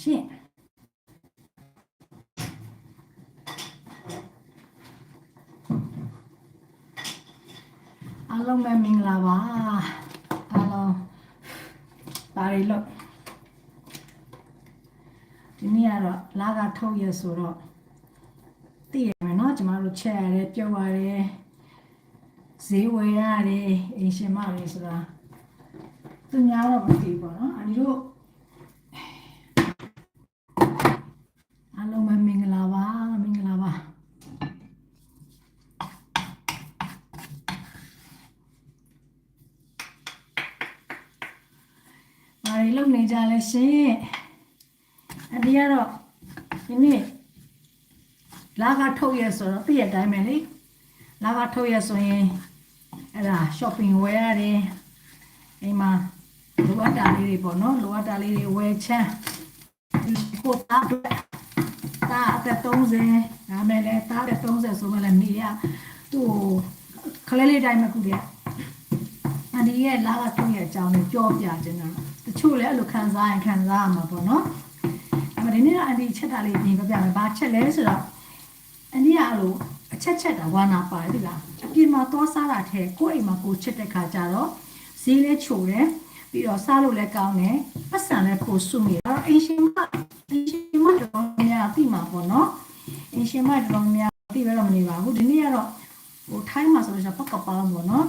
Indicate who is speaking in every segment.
Speaker 1: ရှင့်အားလုံးပဲမင်္ဂလာပါအားလုံးပါရီလို့ဒီနေ့ကတော့လာကထုတ်ရဆိုတော့သိရမယ်เนาะကျမတို့ချက်ရတယ်ပြုတ်ရတယ်ဈေးဝယ်ရတယ်အင်ရှင်မတွေဆိုတာသူများတော့မသိဘူးပေါ့နော်အန်ဒီတို့ ပ်နေကြလဲရှင်အဒီကတော့ဒီနေ့လာကထုတ်ရဆိုတော့သိရတိုင်းပဲလေလာကထုတ်ရဆိုရင်အဲ့ဒါ shopping ဝယ်ရတယ်အိမ်မှာလိုအပ်တာလေးတွေပေါ့နော်လိုအပ်တာလေးတွေဝယ်ချမ်းကိုသားအတွက်တာအသက်30ဒါမဲ့လည်းတာအသက်30ဆိုမှလည်းနေရသူ့ခလေးလေးတိုင်းမကူတယ်အန်ဒီရဲ့လာကထုတ်ရအကြောင်းလေးပြောပြခြင်းတော့တ ချို့လည်းအဲ့လိုခံစားရင်ခံစားရမှာပေါ့နော်အဲ့မဒီနေ့ကအန်ဒီချက်တာလေးပြင်ပြပြမယ်ဘာချက်လဲဆိုတော့အန်ဒီကအဲ့လိုအချက်ချက်တာဝါနာပါတယ်ဒီလားအပြင်မှာသွားစားတာထဲကိုယ့်အိမ်မှာကိုယ်ချက်တဲ့ခါကျတော့ဈေးလဲချိုတယ်ပြီးတော့စားလို့လည်းကောင်းတယ်ပတ်စံလည်းပိုစုမိတယ်အဲ့တော့အင်ရှင်မအင်ရှင်မတော်တော်များပြီမှာပေါ့နော်အင်ရှင်မတော်တော်များပြီပဲတော့မနေပါဘူးဒီနေ့ကတော့ဟိုထိုင်းမှာဆိုလို့ရှိရင်ပက်ကပောင်းပေါ့နော်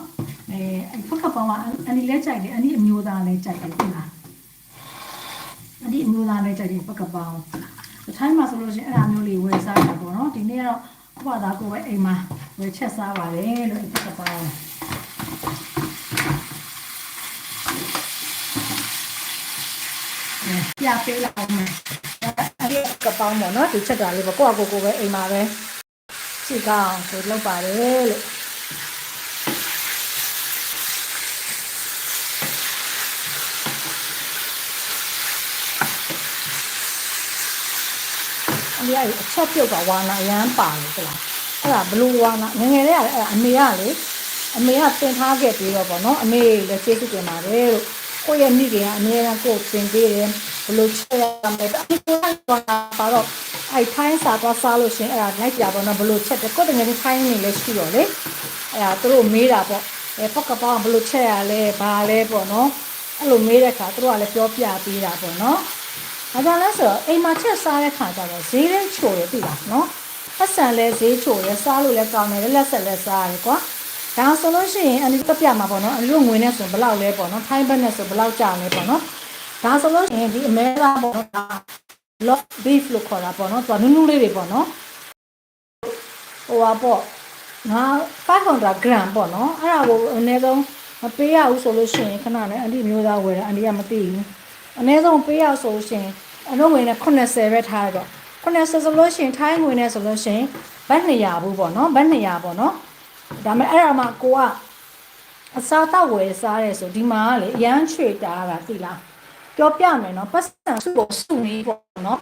Speaker 1: အဲအဲ့ပက်ကပောင်းကအန်ဒီလဲကြိုက်တယ်အန်ဒီအမျိုးသားလဲကြိုက်တယ်ဟုတ်လား အန်ဒီအမျိုးသားလဲကြိုက်တယ်ပက်ကပောင်းထိုင်းမှာဆိုလို့ရှိရင်အဲ့အမျိုးလေးဝယ်စားတယ်ပေါ့နော်ဒီနေ့ကတော့ကိုယ့်ဘာသာကိုယ်ပဲအိမ်မှာဝယ်ချက်စားပါတယ်လို့ပက်ကပောင်းပြပေးလိုက်မယ်အဲ့ဒီကပောင်းပေါ့နော်ဒီချက်တာလေးပေါ့ကိုယ့်အကိုကိုယ်ပဲအိမ်မှာပဲစိတ်ကောင်းဆိုလုပ်ပါတယ်လို့ အမေကအချက်ပြုတ်ကဝါနာအရန်ပါလို့ဟုတ်လားအဲ့ဒါဘလူဝါနာငယ်ငယ်လေးကအဲ့ဒါအမေကလေအမေကတင်ထားခဲ့ပြီးတော့ဗောနော်အမေလည်းကျေးဇူးတင်ပါတယ်လို့ကိုယ့်ရဲ့မိခင်ကအမြဲတမ်းကိုယ်တင်ပေးတယ်ဘလို့ချက်ရမယ်ဒါအခုကဝါနာပါတော့အဲ့ထိုင်းစာသွားစားလို့ရှရင်အဲ့ဒါလိုက်ပြပါတော့ဘလို့ချက်တယ်ကိုယ့်တကယ်ထိုင်းနေလဲရှိတော့လေအဲ့ဒါသူတို့မေးတာပေါ့အဲပောက်ကပောင်းဘလို့ချက်ရလဲဘာလဲပေါ့နော်အဲ့လိုမေးတဲ့ခါသူတို့ကလည်းပြောပြပေးတာပေါ့နော်။ ဒါကြောင့်လဲဆိုတော့အိမ်မှာချက်စားတဲ့ခါကျတော့ဈေးလေးချိုရပြီလားနော်။ပတ်စံလဲဈေးချိုရစားလို့လည်းကောင်းတယ်လက်ဆက်လည်းစားရတယ်ကွာ။ဒါဆိုလို့ရှိရင်အန်ဒီတက်ပြမှာပေါ့နော်။အလူငွေနဲ့ဆိုဘယ်လောက်လဲပေါ့နော်။ထိုင်းဘက်နဲ့ဆိုဘယ်လောက်ကြာလဲပေါ့နော်။ဒါဆိုလို့ရှိရင်ဒီအမဲသားပေါ့နော်။ lock beef လို့ခေါ်တာပေါ့နော်။သူကနူးနူးလေးတွေပေါ့နော်။ဟိုပါပေါ့ငါ500 gram ပေါ့နော်။အဲ့ဒါကိုအနည်းဆုံးမပေးရဘူးဆိုလို့ရှိရင်ခဏနဲ့အန်ဒီမျိုးသားဝယ်တယ်အန်ဒီကမသိဘူး။ အနည်းဆုံးပေးရဆိုလို့ရှိရင်အလုပ်ဝင်နဲ့80ပဲထားရတော့80ဆိုလို့ရှိရင်ထိုင်းဝင်နဲ့ဆိုလို့ရှိရင်ဘတ်200ဘူးပေါ့နော်ဘတ်200ပေါ့နော်ဒါပေမဲ့အဲ့ဒါမှကိုကအစားတော့ဝယ်စားရဲဆိုဒီမှာကလေအရန်ချွေတာတာသိလားပြောပြမယ်နော်ပတ်စံစုကိုစုနေပေါ့နော်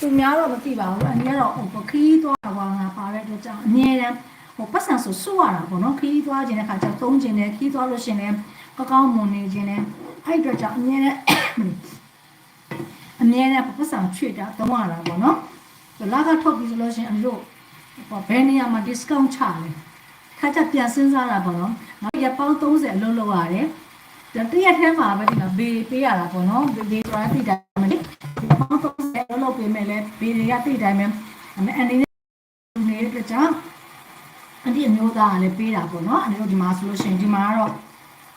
Speaker 1: သူများတော့မသိပါဘူးအနည်းကတော့ဟိုခီးသွားတာငါပါတဲ့အတွက်ကြောင့်အမြဲတမ်းဟိုပတ်စံဆိုစုရတာပေါ့နော်ခီးသွားခြင်းတဲ့ခါကျသုံးခြင်းနဲ့ခီးသွားလို့ရှိရင်လည်းကောင်းကောင်းမွန်နေခြင်းနဲ့အဲ့အတွက်ကြောင့်အမြဲတမ်း အမြဲတမ်းပတ်စံချွေတာသုံးရတာပေါ့နော်။လာကထုတ်ပြီးဆိုလို့ရှိရင်အလို့ပေါ့ဘယ်နေရာမှာ discount ချလဲ။ခါကျပြန်စဉ်းစားတာပေါ့နော်။နောက်ရပေါင်း30အလုပ်လုပ်ရတယ်။တရက်ထဲမှာပဲဒီမှာဘေးပေးရတာပေါ့နော်။ဘေးဆိုတာတိတိုင်းမယ်လေ။ပေါင်း30အလုပ်လုပ်ပေးမယ်လေဘေးတွေကတိတိုင်းမယ်။အမေအနေနဲ့နေတဲ့အတွက်ကြောင့်အဒီအမျိုးသားကလည်းပေးတာပေါ့နော်။အနေတို့ဒီမှာဆိုလို့ရှိရင်ဒီမှာကတော့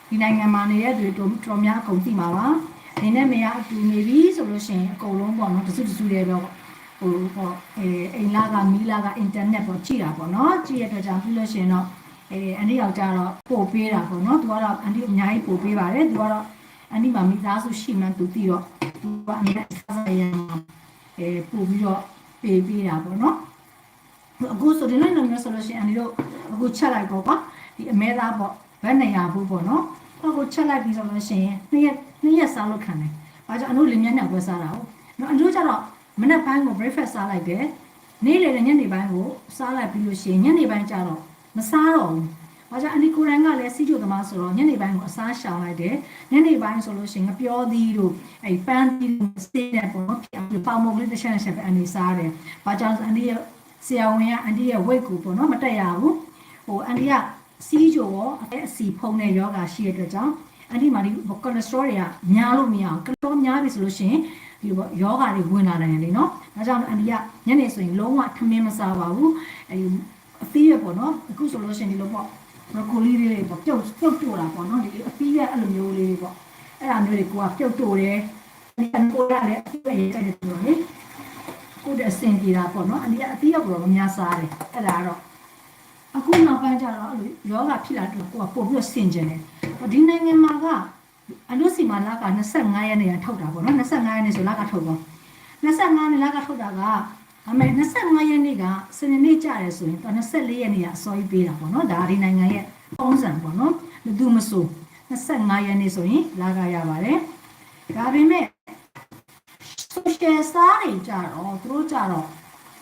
Speaker 1: ဒီနိုင်ငံမှာနေတဲ့သူတို့တော်များအကုန်သိမှာပါ။ နေနဲ့မရအတူနေပြီဆိုလို့ရှိရင်အကုန်လုံးပေါ့နော်တစုတစုတွေပဲပေါ့ဟိုပေါ့အဲအိမ်လာကမီလာကအင်တာနက်ပေါ့ကြည့်တာပေါ့နော်ကြည့်ရတဲ့အတွက်ကြောင့်ပြီးလို့ရှိရင်တော့အဲအန်ဒီယောက်ျားတော့ပို့ပေးတာပေါ့နော်သူကတော့အန်ဒီအများကြီးပို့ပေးပါတယ်သူကတော့အန်ဒီမှာမိသားစုရှိမှန်းသူသိတော့သူကအမေစားစားရမ်းအဲပို့ပြီးတော့ပေးပေးတာပေါ့နော်အခုဆိုဒီနေ့လည်းဆိုလို့ရှိရင်အန်ဒီတို့အခုချက်လိုက်ပေါ့ကွာဒီအမဲသားပေါ့ဘယ်နေရာဘူးပေါ့နော် အခုချက်လိုက်ပြီးဆိုလို့ရှိရင်နှစ်ရက်နှစ်ရက်စားလို့ခံတယ်။ဘာကြောင့်အနုလင်းမျက်နှာပွဲစားတာဟုတ်။နော်အနုကျတော့မနေ့ပိုင်းကို breakfast စားလိုက်တယ်။နေ့လည်နဲ့ညနေပိုင်းကိုစားလိုက်ပြီးလို့ရှိရင်ညနေပိုင်းကျတော့မစားတော့ဘူး။ဘာကြောင့်အန်ဒီကိုရိုင်းကလည်းစီးကျိုသမားဆိုတော့ညနေပိုင်းကိုအစားရှောင်လိုက်တယ်ညနေပိုင်းဆိုလို့ရှိရင်ငပြောသီးတို့အဲပန်းသီးစတေးနဲ့ပေါ့နော်ပေါင်မုံလေးတစ်ချက်တစ်ချက်ပဲအန်ဒီစားတယ်ဘာကြောင့်အန်ဒီရဲ့ဆရာဝန်ကအန်ဒီရဲ့ weight ကိုပေါ့နော်မတက်ရဘူးဟိုအန်ဒီက စီးကျိုရောအစီဖုံးတဲ့ယောဂရှိတဲ့အတွက်ကြောင့်အန်ဒီမှာဒီကိုလက်စထရောတွေကများလို့မရအောင်ကလက်စထရောများပြီဆိုလို့ရှိရင်ဒီဘောယောဂတွေဝင်လာတယ်လေနော်ဒါကြောင့်အန်ဒီကညနေဆိုရင်လုံးဝထမင်းမစားပါဘူးအဲအသီးရပေါ့နော်အခုဆိုလို့ရှိရင်ဒီလိုပေါ့ဘရိုကိုလီလေးတွေပေါ့ပြုတ်ပြုတ်တိုတာပေါ့နော်ဒီအပီးရဲ့အဲ့လိုမျိုးလေးတွေပေါ့အဲ့ဒါမျိုးတွေကိုကပြုတ်တိုတယ်ဒီကကိုရလည်းအပီးရဲ့ရိုက်တယ်ပြောလေကိုတဲ့အစင်ပြေတာပေါ့နော်အဒီကအပီးရောက်တော့မများစားတယ်အဲ့ဒါတော့ အခုနောက်ပိုင်းကျတော့အဲ့လိုယောဂဖြစ်လာတော့ကိုကပို့ပြီးဆင်ကျင်တယ်ဒီနိုင်ငံမှာကအလို့စီမာလာက25ရက်နေရထုတ်တာပေါ့နော်25ရက်နေဆိုလာကထုတ်ပေါ့25ရက်နေလာကထုတ်တာကအမေ25ရက်နေ့ကစနေနေ့ကြရဲဆိုရင်24ရက်နေ့ကအစောကြီးပေးတာပေါ့နော်ဒါဒီနိုင်ငံရဲ့ပုံစံပေါ့နော်ဘယ်သူမဆို25ရက်နေ့ဆိုရင်လာကရပါတယ်ဒါပေမဲ့ social စားတွေကြတော့သူတို့ကြတော့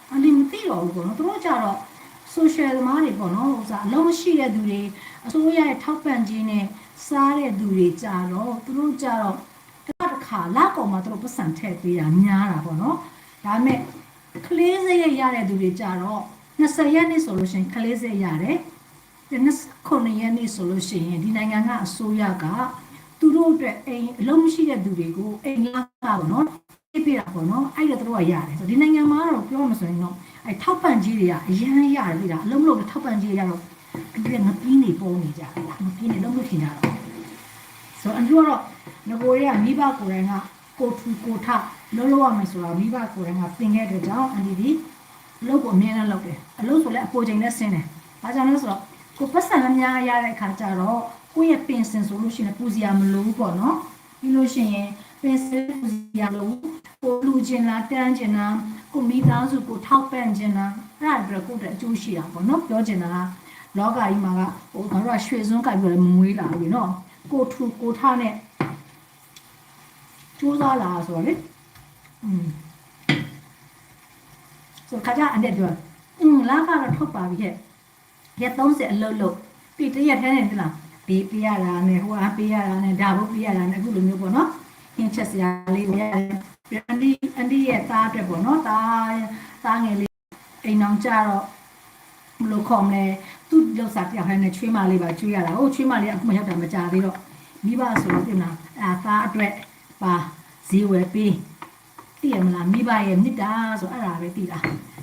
Speaker 1: အန်ဒီမသိတော့ဘူးပေါ့နော်သူတို့ကြတော့ social သမားတွေပေါ့နော်ဥစားအလုံးမရှိတဲ့သူတွေအစိုးရရဲ့ထောက်ပံ့ခြင်းနဲ့စားတဲ့သူတွေကြတော့သူတို့ကြတော့တစ်ခါတစ်ခါလောက်ကောင်မှသူတို့ပတ်စံထည့်ပေးတာများတာပေါ့နော်ဒါပေမဲ့ကလေးစရိတ်ရတဲ့သူတွေကြတော့20ရက်နေ့ဆိုလို့ရှိရင်ကလေးစရိတ်ရတယ်29ရက်နေ့ဆိုလို့ရှိရင်ဒီနိုင်ငံကအစိုးရကသူတို့အတွက်အိမ်အလုံးမရှိတဲ့သူတွေကိုအိမ်လာတာပေါ့နော်ပြပြတာပေါ့နော်အဲ့ဒါသူတို့ကရတယ်ဆိုဒီနိုင်ငံမှာတော့ပြောမှဆိုရင်တော့ အဲ့ထောက်ပံ့ကြီးတွေကအရန်ရတယ်ပြီလားအလုံးမလို့ထောက်ပံ့ကြီးတွေကတော့ဒီကငပင်းနေပုံနေကြတယ်ငပင်းနေလုံးမထင်ကြတော့ဆိုအန်တို့ကတော့ငကိုတွေကမိဘကိုယ်တိုင်ကကိုထူကိုထလုံးလုံးရမယ်ဆိုတော့မိဘကိုယ်တိုင်ကသင်ခဲ့တဲ့ကြောင့်အန်ဒီဒီအလုပ်ကိုအမြဲတမ်းလုပ်တယ်အလုပ်ဆိုလည်းအပေါ်ချိန်နဲ့ဆင်းတယ်ဘာကြောင့်လဲဆိုတော့ကိုပတ်စံအများရတဲ့အခါကျတော့ကိုယ့်ရဲ့ပင်စင်ဆိုလို့ရှိရင်ပူစရာမလိုဘူးပေါ့နော်ပြီးလို့ရှိရင်ပင်စင်ပူစရာမလိုဘူး ကိုလူကျင်လားတန်းကျင်လားကိုမိသားစုကိုထောက်ပံ့ကျင်လားအဲ့ဒါတွေကိုယ့်အတွက်အကျိုးရှိတာပေါ့နော်ပြောကျင်တာကလောကကြီးမှာကဟိုဘာလို့ရွှေစွန်းကြိုက်ပြီးတော့မမွေးလာဘူးနော်ကိုထူကိုထနဲ့ကျိုးစားလာဆိုတော့လေอืมဆိုခါကြအန်တဲ့ပြောอืมလာကတော့ထုတ်ပါပြီဟဲ့ရက်30အလုပ်လုပ်ပြီးတရက်ထဲနေသလားပေးပြရတာနဲ့ဟိုအားပေးရတာနဲ့ဒါဘုတ်ပေးရတာနဲ့အခုလိုမျိုးပေါ့နော် အင်းချက်စရာလေးတွေရတယ်အန်ဒီအန်ဒီရဲ့သားအတွက်ပေါ့နော်သားသားငယ်လေးအိမ်အောင်ကြတော့ဘယ်လိုခေါ်မလဲသူ့လောက်စားပြောင်းခိုင်းနေချွေးမလေးပါချွေးရတာဟိုချွေးမလေးအခုမှရောက်တာမကြသေးတော့မိဘဆိုတော့ပြင်လားအာသားအတွက်ပါဈေးဝယ်ပေးသိရမလားမိဘရဲ့မြစ်တာဆိုအဲ့ဒါပဲသိတာ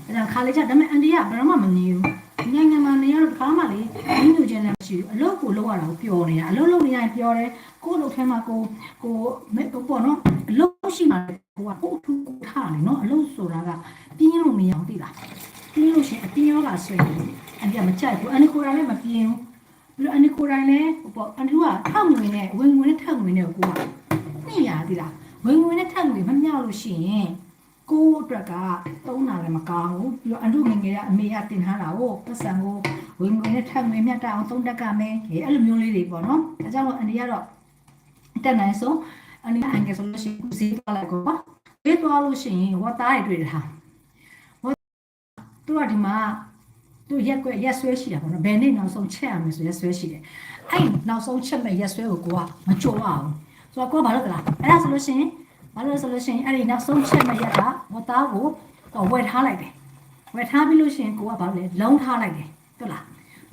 Speaker 1: အဲ့ဒါခါလေးချဒါပေမဲ့အန်ဒီကဘယ်တော့မှမနေဘူး နိုင်ငံမှာနေရတော့တစ်ခါမှလေညညချင်းလည်းမရှိဘူးအလုပ်ကိုလုပ်ရတာကိုပျော်နေတာအလုပ်လုပ်နေရင်ပျော်တယ်ကိုယ်လုပ်ထဲမှာကိုကိုမဲ့ပေါ့နော်အလုပ်ရှိမှကိုကကိုထူထားတယ်နော်အလုပ်ဆိုတာကပြင်းလို့မရအောင်သိလားပြင်းလို့ရှိရင်အတင်းရောဂါဆွဲတယ်အန်ဒီကမကြိုက်ဘူးအန်ဒီကိုယ်တိုင်လည်းမပြင်းဘူးပြီးတော့အန်ဒီကိုယ်တိုင်လည်းပေါ့အန်ဒီကထောက်ငွေနဲ့ဝင်ငွေနဲ့ထောက်ငွေနဲ့ကိုကနှိမ့်ရသေးလားဝင်ငွေနဲ့ထောက်ငွေမမျှလို့ရှိရင် ကိုယ့်အတွက်ကသုံးတာလည်းမကောင်းဘူးပြီးတော့အလူငယ်ငယ်ကအမေကတင်ထားတာကိုပတ်စံကိုဝင်ငွေနဲ့ထပ်ငွေမြတ်တအောင်သုံးတက်ကမယ်အဲ့လိုမျိုးလေးတွေပေါ့နော်ဒါကြောင့်မို့အန်ဒီကတော့တက်နိုင်ဆုံးအန်ဒီအန်ကယ်ဆိုလို့ရှိရင်ဈေးသွားလိုက်ကောဈေးသွားလို့ရှိရင်ဝတ်သားတွေတွေ့တာဝတ်သူကဒီမှာသူရက်ွက်ရက်ဆွဲရှိတာပေါ့နော်ဘယ်နေ့နောက်ဆုံးချက်ရမယ်ဆိုရက်ဆွဲရှိတယ်အဲ့နောက်ဆုံးချက်မဲ့ရက်ဆွဲကိုကိုကမကြိုးအောင်ဆိုတော့ကိုကဘာလုပ်သလားအဲ့ဒါဆိုလို့ရှိရင် ဘာလို့ဆိုလို့ရှိရင်အဲ့ဒီနောက်ဆုံးချက်မဲ့ရက်ကဝတ်သားကိုဝယ်ထားလိုက်တယ်ဝယ်ထားပြီးလို့ရှိရင်ကိုကဘာလို့လဲလုံးထားလိုက်တယ်ဟုတ်လား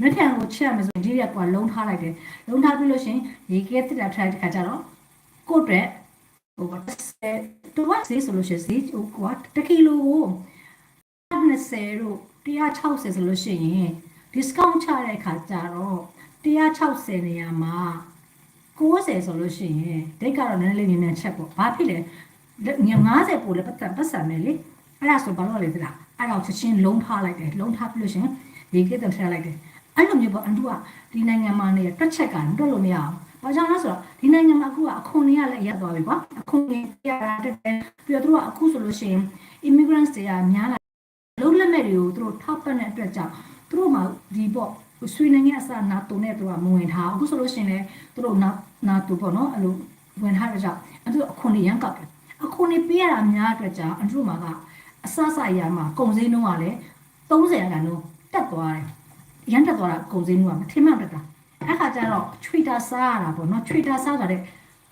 Speaker 1: မထန်ကိုချက်မယ်ဆိုရင်ဒီရက်ကလုံးထားလိုက်တယ်လုံးထားပြီးလို့ရှိရင်ရေကဲတက်တာထားတဲ့ခါကျတော့ကိုယ့်အတွက်ဟိုတော့ဈေးဆိုလို့ရှိရင်ဈေးဟိုကွာတကီလိုကို20တို့160ဆိုလို့ရှိရင် discount ချတဲ့ခါကျတော့160နေရာမှာ 90ဆိုလို့ရှိရင်ဒိတ်ကတော့နည်းနည်းလေးမြန်မြန်ချက်ပေါ့ဘာဖြစ်လဲ50ပို့လဲပတ်သက်ပတ်စံမယ်လေအဲ့ဒါဆိုဘာလို့လဲသလားအဲ့တော့ချက်ချင်းလုံးထားလိုက်တယ်လုံးထားပြီးလို့ရှိရင်ရေကဲတက်ထည့်လိုက်တယ်အဲ့လိုမျိုးပေါ့အန်တူကဒီနိုင်ငံမှာနေတွက်ချက်ကတွက်လို့မရအောင်ဘာကြောင့်လဲဆိုတော့ဒီနိုင်ငံမှာအခုကအခွန်တွေကလည်းရသွားပြီကွာအခွန်တွေရတာတက်တယ်ပြီးတော့သူကအခုဆိုလို့ရှိရင် immigrants တွေကများလာလုံးလက်မဲ့တွေကိုသူတို့ထောက်ပံ့တဲ့အတွက်ကြောင့်သူတို့မှဒီပေါ့ဆွေနိုင်ငံအစားနာတိုနဲ့သူကမဝင်ထားအခုဆိုလို့ရှိရင်လည်းသူတို့နာ နာတိုပေါ့နော်အဲ့လိုဝင်ထားတဲ့ကြောင့်အဲ့သူအခွန်တွေရန်ကောက်တယ်အခွန်တွေပေးရတာများအတွက်ကြောင့်အန်တူမှာကအစစအရာမှာကုန်စည်နှုန်းကလည်း30ရာခိုင်နှုန်းတက်သွားတယ်ရန်တက်သွားတာကုန်စင်းကမထင်မှန်တက်တာအဲ့ခါကျတော့ချွေတာစားရတာပေါ့နော်ချွေတာစားတာတဲ့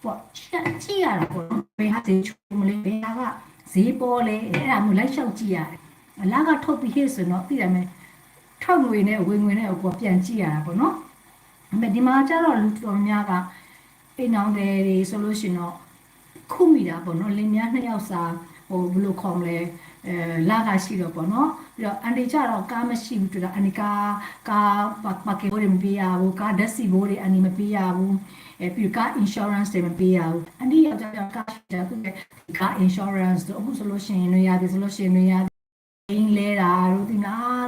Speaker 1: ပေါ့ချက်ကြည့်ရတာပေါ့နော်ဘယ်ဟာဈေးချိုးမလဲဘယ်ဟာကဈေးပေါ်လဲအဲ့ဒါမျိုးလိုက်လျှောက်ကြည့်ရတယ်အလားကထုတ်ပြီးဟဲ့ဆိုတော့သိတယ်မယ်ထုတ်ငွေနဲ့ဝင်ငွေနဲ့ကိုပြန်ကြည့်ရတာပေါ့နော်ဒါပေမဲ့ဒီမှာကျတော့လူတော်များက အိမ်အောင်တယ်တွေဆိုလို့ရှိရင်တော့ခုမိတာပေါ့နော်လင်းများနှစ်ယောက်စာဟိုဘယ်လိုခေါ်မလဲအဲလာကရှိတော့ပေါ့နော်ပြီးတော့အန်တီကျတော့ကားမရှိဘူးတူတာအန်တီကားကားပါကေဘိုးတွေမပေးရဘူးကားဓာတ်စီဘိုးတွေအန်တီမပေးရဘူးအဲပြီးတော့ကား insurance တွေမပေးရဘူးအန်တီရောက်ကြတော့ကားရှိတယ်သူကကား insurance တို့အခုဆိုလို့ရှိရင်နေရတယ်ဆိုလို့ရှိရင်နေရအင်းလဲတာတို့ဒီလား